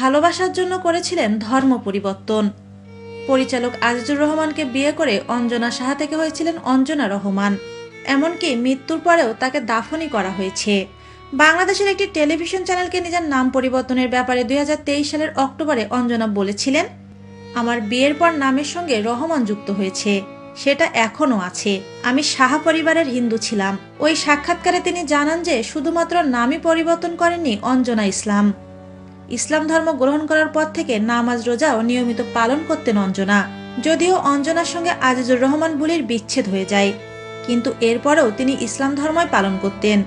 ভালোবাসার জন্য করেছিলেন ধর্ম পরিবর্তন। পরিচালক আজিজুর রহমানকে বিয়ে করে অঞ্জনা সাহা থেকে হয়েছিলেন অঞ্জনা রহমান। এমনকি মৃত্যুর পরেও তাকে দাফনই করা হয়েছে। বাংলাদেশের একটি টেলিভিশন চ্যানেলকে নিজের নাম পরিবর্তনের ব্যাপারে দুই হাজার তেইশ সালের অক্টোবরে অঞ্জনা বলেছিলেন, আমার বিয়ের পর নামের সঙ্গে রহমান যুক্ত হয়েছে, সেটা এখনও আছে। আমি সাহা পরিবারের হিন্দু ছিলাম। ওই সাক্ষাৎকারে তিনি জানান যে, শুধুমাত্র নামই পরিবর্তন করেননি অঞ্জনা ইসলাম। ইসলাম ধর্ম গ্রহণ করার পর থেকে নামাজ রোজাও নিয়মিত পালন করতেন অঞ্জনা। যদিও অঞ্জনার সঙ্গে আজিজুর রহমান বুলির বিচ্ছেদ হয়ে যায়। কিন্তু এরপরেও তিনি ইসলাম ধর্মই পালন করতেন।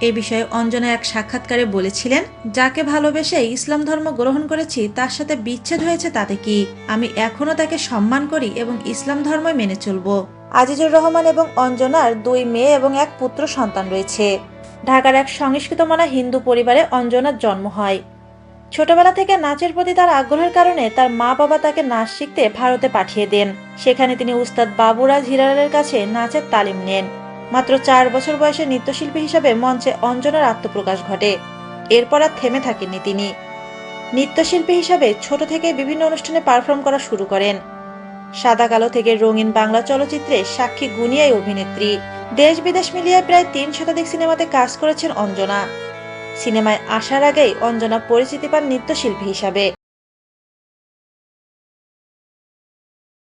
এ বিষয়ে অঞ্জনা এক সাক্ষাৎকারে বলেছিলেন, যাকে ভালোবেসে ইসলাম ধর্ম গ্রহণ করেছি, তার সাথে বিচ্ছেদ হয়েছে তাতে কি? আমি এখনও তাকে সম্মান করি এবং ইসলাম ধর্মই মেনে চলব। আজিজুর রহমান এবং অঞ্জনার দুই মেয়ে এবং এক পুত্র সন্তান রয়েছে। ঢাকার এক সংস্কৃত মানা হিন্দু পরিবারে অঞ্জনার জন্ম হয়। ছোটবেলা থেকে নাচের প্রতি তার আগ্রহের কারণে তার মা বাবা তাকে নাচ শিখতে ভারতে পাঠিয়ে দেন। সেখানে তিনি উস্তাদ বাবুরাজ হিরালালের কাছে নাচের তালিম নেন। মাত্র চার বছর বয়সে নৃত্যশিল্পী হিসাবে মঞ্চে অঞ্জনার আত্মপ্রকাশ ঘটে। এরপর আর থেমে থাকেননি তিনি। নৃত্যশিল্পী হিসাবে ছোট থেকে বিভিন্ন অনুষ্ঠানে পারফর্ম করা শুরু করেন। সাদা কালো থেকে রঙিন বাংলা চলচ্চিত্রে সাক্ষী গুনিয়াই অভিনেত্রী। দেশ বিদেশ মিলিয়ে প্রায় তিন শতাধিক সিনেমাতে কাজ করেছেন অঞ্জনা। সিনেমায় আসার আগেই অঞ্জনা পরিচিতি পান নৃত্যশিল্পী হিসাবে।